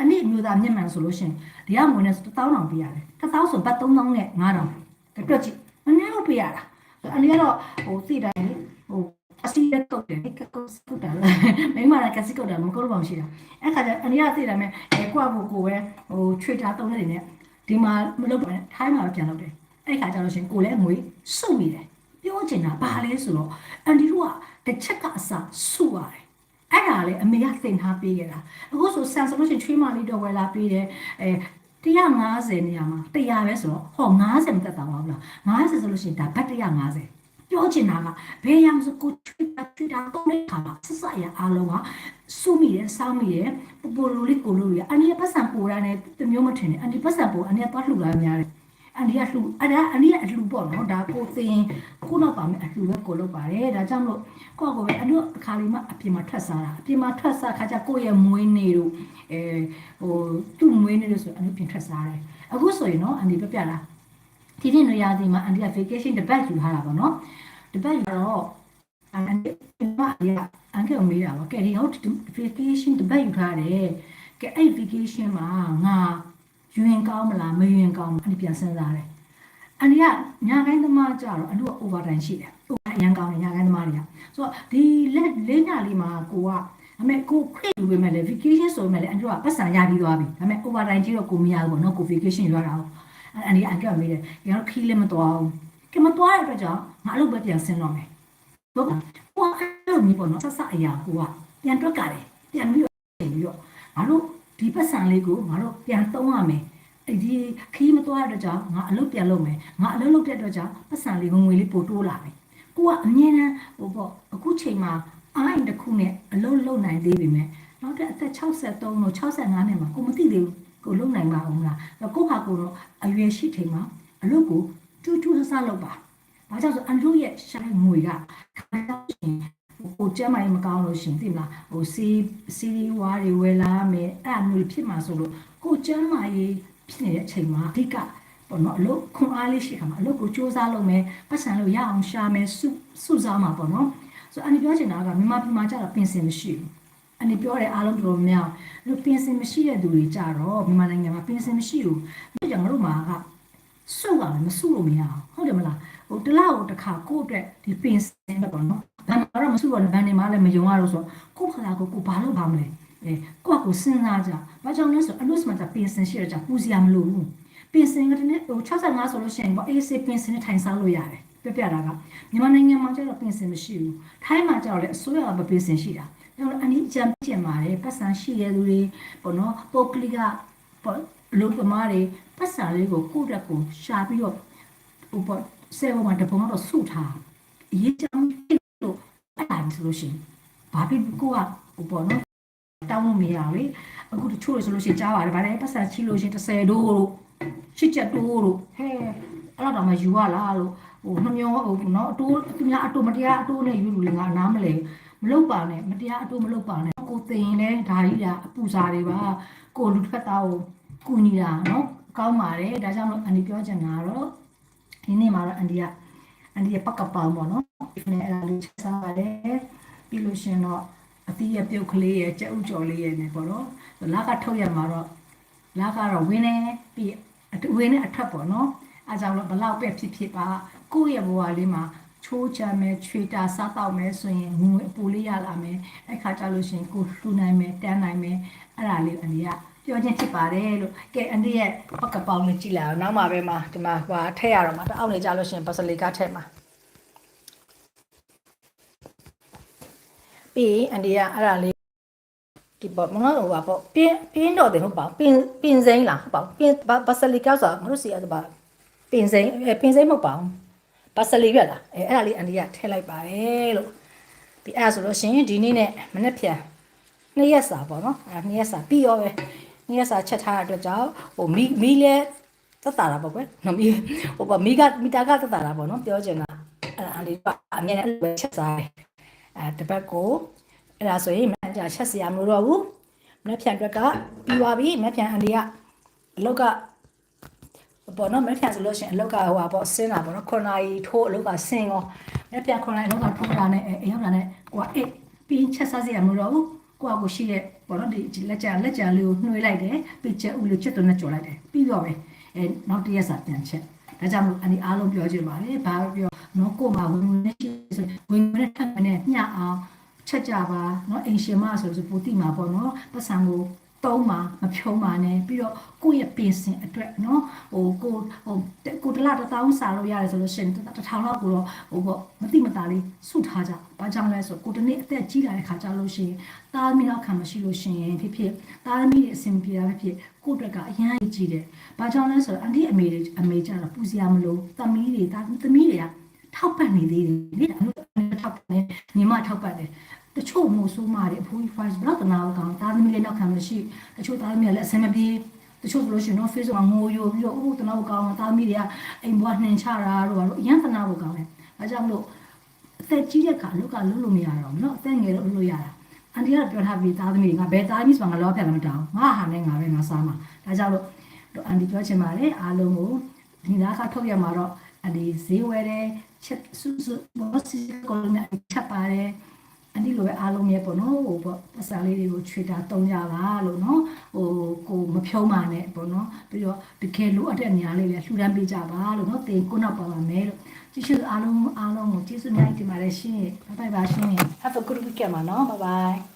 Speaker 1: အနည်းမျိုးသားမြင့်မှန်ဆိုလို့ရှိရင်ဒီကငွေနဲ့1000တောင်ပေးရတယ်1000ဆိုဘတ်3000နဲ့9000တွက်ကြည့်မနေ့ကပေးရတာအနည်းကတော့ဟိုသိတိုင်းဟိုအစီရက်ကုတ်တယ်ကကုတ်ကုတ်တယ်မိမကကစီကုတ်တယ်မကုတ်လို့မရှိတာအဲ့ခါကျအနည်းကသိတယ်မဲ့အဲကိုယ့်အကိုကိုပဲဟိုချွေတာတုံးနေတယ်နဲ့ဒီမှာမလုပ်တော့နဲ့ထိုင်းမှာပဲပြန်လုပ်တယ်အဲ့ခါကျတော့ရှင်ကိုလည်းငွေစုမိတယ်ပြောချင်တာဘာလဲဆိုတော့အန်ဒီတို့ကတစ်ချက်ကအစစုရတယ် အဲ့ဒါလေအမေကသင်ထားပေးခဲ့တာအခုဆိုဆန်ဆိုလို့ရှိရင်ချွေးမလေးတော့ဝယ်လာပေးတယ်အဲ150နေရာမှာ100ပဲဆိုတော့ဟော90မတက်တာပါဘူးလား90ဆိုလို့ရှိရင်ဒါဘတ်150ပြောချင်တာကဘယ်ရမဆိုကိုချွေးတာချွေးတာတော့တဲ့ခါမှာဆက်ဆက်ရအားလုံးကစုမိတယ်စောင်းမိတယ်ပပလိုလေးကိုလိုရအန်ဒီပတ်စံပူရတဲ့တမျိုးမထင်နဲ့အန်ဒီပတ်စံပူအန်ဒီကသွားလှူလာများတယ် အန်ဒီကလှူအဲ့ဒါအန်ဒီကအလှူပေါ့နော်ဒါကိုသင်ခုနောက်ပါမယ်အလှူပဲကိုလုပ်ပါတယ်ဒါကြောင့်မို့ကိုယ့်ကိုယ်ပဲအတို့အခါလေးမှအပြင်မှာထွက်စားတာအပြင်မှာထွက်စားခါကျကိုယ့်ရဲ့မွေးနေ့တို့အဲဟိုသူ့မွေးနေ့တို့ဆိုအန်ဒီပြင်ထွက်စားတယ်အခုဆိုရင်နော်အန်ဒီပြပြတာဒီနေ့နေရာဒီမှာအန်ဒီက vacation တစ်ပတ်ယူထားတာပေါ့နော်တစ်ပတ်ယူတော့အန်ဒီမရအန်ကယ်မေးတာပေါ့ကဲဒီဟုတ် vacation တစ်ပတ်ယူထားတယ်ကဲအဲ့ vacation မှာငါ ယူရင်ကောင်းမလားမယူရင်ကောင်းမလားအန်ဒီပြန်စဉ်းစားတယ်အန်ဒီကညာကိုင်းသမားကြတော့အန်ဒီက overtime ရှိတယ် over အရန်ကောင်းတယ်ညာကိုင်းသမားတွေကဆိုတော့ဒီလက်လေးညလေးမှာကိုကဒါပေမဲ့ကိုခရစ်ယူပေးမယ်လေ vacation ဆိုပေမဲ့လေအန်ဒီကပတ်စံရပြီးသွားပြီဒါပေမဲ့ overtime ကြီးတော့ကိုမရဘူးပေါ့နော်ကို vacation ယူရတာဟုတ်အန်ဒီအန်ကယ်မေးတယ်ရတော့ခီးလည်းမတော်ဘူးကမတော်တဲ့အတွက်ကြောင့်ငါအလုပ်ပဲပြန်ဆင်းတော့မယ်ဟုတ်ကဲ့ကိုအဲ့လိုမျိုးပေါ့နော်ဆက်ဆက်အရာကိုကပြန်တွက်ကြတယ်ပြန်ပြီးတော့ပြီးတော့ငါတို့ ဒီပတ်စံလေးကိုငါတို့ပြန်သုံးရမယ်အဲ့ဒီခီးမတော်တဲ့အတွက်ကြောင့်ငါအလုပ်ပြန်လုပ်မယ်ငါအလုပ်လုပ်တဲ့အတွက်ကြောင့်ပတ်စံလေးငွေလေးပို့တိုးလာမယ်ကိုကအမြဲတမ်းဟိုပေါ့အခုချိန်မှာအားရင်တစ်ခုနဲ့အလုပ်လုပ်နိုင်သေးပြီမဲ့နောက်တဲ့အသက်63တို့65နဲ့မှာကိုမသိသေးဘူးကိုလုံနိုင်ပါအောင်လားကိုဟာကိုတော့အရွယ်ရှိချိန်မှာအလုပ်ကိုတူတူဆဆလုပ်ပါဘာကြောင့်ဆိုအန်ဒရူရဲ့ရှိုင်းငွေကခါတော့ရှင် ဟိုကျမ်းမိုင်းမကောင်းလို့ရှင်သိမလားဟိုစီစီဒီဝါတွေဝယ်လာမယ်အဲ့အမျိုးဖြစ်မှာဆိုလို့ကိုကျမ်းမိုင်းဖြစ်နေတဲ့အချိန်မှာအဓိကပေါ့နော်အလုပ်ခွန်အားလေးရှိခါမှာအလုပ်ကိုစူးစမ်းလုပ်မယ်ပတ်စံလို့ရအောင်ရှာမယ်စုစုစားမှာပေါ့နော်ဆိုအန်ဒီပြောချင်တာကမြန်မာပြည်မှာကျတော့ပင်စင်မရှိဘူးအနေပြောတဲ့အားလုံးတော်တော်များလို့ပင်စင်မရှိတဲ့သူတွေကြတော့မြန်မာနိုင်ငံမှာပင်စင်မရှိဘူး။ဒါကြောင့်ငါတို့မှာက
Speaker 2: စုပ်ရတယ်မစုလို့မရအောင်ဟုတ်တယ်မလားဟိုတစ်လောက်တစ်ခါကိုယ့်အတွက်ဒီပင်စင်ပဲပေါ့နော် ဘန်ကတော့မစုတော့ဘန်နေမှလည်းမယုံရတော့ဆိုကိုယ့်ခါကိုကိုဘာလို့ပါမလဲအဲကိုယ့်ကိုစဉ်းစားကြဘာကြောင့်လဲဆိုအလို့စမတာပင်စင်ရှိရကြပူစရာမလိုဘူးပင်စင်ကတည်းကဟို65ဆိုလို့ရှိရင်ပေါ့အေးစေးပင်စင်နဲ့ထိုင်စားလို့ရတယ်ပြပြတာကမြန်မာနိုင်ငံမှာကျတော့ပင်စင်မရှိဘူးထိုင်းမှာကျတော့လေအစိုးရကပင်စင်ရှိတာဒါတော့အနည်းအကျဉ်းပြင်ပါတယ်ပတ်စံရှိတဲ့လူတွေပေါ့နော်ပုတ်ကလိကပေါ့လူသမားတွေပတ်စံလေးကိုကိုယ့်တက်ကိုရှာပြီးတော့ဟိုပေါ့ဆဲဘောမှာတပုံတော့ဆုထားအရေးကြောင်းလို့ အဲ့ဒါဆိုလို့ရှိရင်ဘာဖြစ်ကိုကဟိုပေါ့နော်တောင်းလို့မရဘူးလေအခုတချို့ဆိုလို့ရှိရင်ကြားပါတယ်ဗါတယ်ပတ်စံချီလို့ရှိရင်30ဒိုးလို့ရှစ်ချက်တိုးလို့ဟဲအဲ့တော့မှယူရလားလို့ဟိုနှမျောဟိုနော်အတိုးသူများအတိုးမတရားအတိုးနဲ့ယူလို့လည်းငါနားမလဲမလုပ်ပါနဲ့မတရားအတိုးမလုပ်ပါနဲ့ကိုသိရင်လဲဒါကြီးကအပူစားတွေပါကိုလူထွက်သားကိုကူညီတာနော်ကောင်းပါတယ်ဒါကြောင့်လို့အန်ဒီပြောချင်တာကတော့ဒီနေ့မှာတော့အန်ဒီကအန်ဒီရဲ့ပကပောင်ပေါ့နော်ဒီ နေ့အဲ့ဒါလေးချက်စားပါတယ်ပြီးလို့ရှင်တော့အသီးရပြုတ်ကလေးရဲ့ကြက်ဥကြော်လေးရဲ့ねပေါ့နော်လာကထုတ်ရမှာတော့လာကတော့ဝင်းနေပြီးဝင်းနေအထက်ပေါ့နော်အဲကြောင့်လို့ဘလောက်ပဲဖြစ်ဖြစ်ပါကိုယ့်ရဲ့ဘဝလေးမှာချိုးချမ်းမယ်ချွေတာစားတော့မယ်ဆိုရင်ငွေအပူလေးရလာမယ်အဲ့ခါကျလို့ရှိရင်ကိုလှူနိုင်မယ်တန်းနိုင်မယ်အဲ့ဒါလေးအန်ဒီကပြောချင်းဖြစ်ပါတယ်လို့ကဲအန်ဒီရဲ့ပကပောင်လေးကြည့်လိုက်အောင်နောက်မှာပဲမှာဒီမှာဟိုထည့်ရတော့မှာတအောက်နေကြလို့ရှိရင်ပစလီကထည့်မှာ ပြီးအန်ဒီကအဲ့ဒါလေးဒီပေါ့မငါဟိုပါပေါ့ပြင်းပြင်းတော့တယ်ဟုတ်ပါပင်ပင်စိမ့်လားဟုတ်ပါပင်ဘဆလီကောက်ဆိုတာငါတို့စီအဲ့ဒါပါပင်စိမ့်ပင်စိမ့်မဟုတ်ပါဘူးဘဆလီပြက်လားအဲအဲ့ဒါလေးအန်ဒီကထည့်လိုက်ပါတယ်လို့ဒီအဲ့ဆိုလို့ရှိရင်ဒီနေ့နဲ့မနေ့ပြန်နှစ်ရက်စာပေါ့နော်အဲနှစ်ရက်စာပြီးရောပဲနှစ်ရက်စာချက်ထားတဲ့အတွက်ကြောင့်ဟိုမီမီလဲသက်တာတာပေါ့ကွယ်နော်မီဟိုပါမီကမီတာကသက်တာတာပေါ့နော်ပြောချင်တာအဲ့ဒါအန်ဒီကအမြဲတမ်းချက်စားတယ် အဲတပတ်ကိုအဲ့ဒါဆိုရင်မန်ကြာချက်စရာမလိုတော့ဘူးမက်ဖြန်အတွက်ကပြီးသွားပြီမက်ဖြန်အန်ဒီကအလောက်ကဘောနော်မက်ဖြန်ဆိုလို့ရှိရင်အလောက်ကဟိုပါပေါ့ဆင်းတာပေါ့နော်ခုနာရီထိုးအလောက်ကဆင်းရောမက်ဖြန်ခုနာရီအလောက်ကထိုးတာနဲ့အိမ်ရောက်တာနဲ့ကိုကအေးပြီးချက်စားစရာမလိုတော့ဘူးကိုကကိုရှိတဲ့ဘောနော်ဒီလက်ကြလက်ကြလေးကိုနှွှေးလိုက်တယ်ပြီးချက်ဦးလေးချက်သွင်းနဲ့ကြော်လိုက်တယ်ပြီးတော့ပဲအဲနောက်တစ်ရက်စာပြန်ချက် ဒါကြောင့်မို့အဲ့ဒီအားလုံးပြောချင်ပါတယ်ဘာပြောနော်ကို့မှာဝင်ဝင်နဲ့ရှိဆိုဝင်ဝင်နဲ့ထပ်မနဲ့မျှအောင်ချက်ကြပါနော်အိမ်ရှင်မဆိုဆိုပိုတိမှာပေါ့နော်ပတ်စံကို တုံးမှာမဖြုံးပါနဲ့ပြီးတော့ကိုယ့်ရဲ့ပင်စင်အတွက်เนาะဟိုကိုဟိုကိုတလားတစ်တောင်းစာလို့ရတယ်ဆိုလို့ရှိရင်တစ်ထောင်လောက်ကိုတော့ဟိုပေါ့မတိမတာလေးစုထားကြဘာကြောင့်လဲဆိုကိုတနေ့အသက်ကြီးလာတဲ့ခါကြလို့ရှိရင်တာသမီနောက်ခံမရှိလို့ရှိရင်ဖြစ်ဖြစ်တာသမီရဲ့အဆင်ပြေတာဖြစ်ဖြစ်ကိုယ့်အတွက်ကအရန်ကြီးတယ်ဘာကြောင့်လဲဆိုတော့အန်တီအမေတွေအမေကြတော့ပူစရာမလိုသမီးတွေတာသမီးတွေကထောက်ပံ့နေသေးတယ်လေဒါမျိုးထောက်ပံ့နေညီမထောက်ပံ့တယ် တချို့မို့ဆိုးမာတယ်အဖိုးကြီး first ဘလောက်တနာကောင်တာသမီးလေးနောက်ခံမရှိတချို့တာသမီးလည်းအဆင်မပြေတချို့လို့ရှိရင်တော့ Facebook မှာငိုယိုပြီးတော့အိုးတနာကိုကောင်းတာသမီးတွေကအိမ်ဘွားနှင်ချတာတို့ကတော့အရန်တနာကိုကောင်းတယ်အဲကြောင့်မလို့အသက်ကြီးတဲ့ခါလောက်ကလုံးလို့မရတော့ဘူးเนาะအသက်ငယ်တော့လုံးလို့ရတာအန်တီကပြောထားပြီးသားသမီးငါဘယ်သားသမီးဆိုငါလောပြန်မတောင်းငါဟာနဲ့ငါပဲငါစားမှာဒါကြောင့်လို့အန်တီပြောချင်ပါတယ်အားလုံးကိုဒီနားကထုတ်ရမှာတော့အန်တီဈေးဝယ်တယ်ချက်စုစုဘောစီကိုလည်းချက်ပါတယ် အန်ဒီလိုပဲအားလုံးရဲ့ပေါ့နော်ဟိုပေါ့ပစာလေးတွေကိုခြွေတာတုံးကြပါလို့နော်ဟိုကိုမဖြုံးပါနဲ့ပေါ့နော်ပြီးတော့တကယ်လိုအပ်တဲ့နေရာလေးလည်းလှူဒန်းပေးကြပါလို့နော်တင်ကိုနောက်ပါပါမယ်လို့ကျေးဇူးအားလုံးအားလုံးကိုကျေးဇူးများတင်ပါတယ်ရှင်ဘိုင်ဘိုင်ပါရှင် Have a good weekend ပါနော် bye bye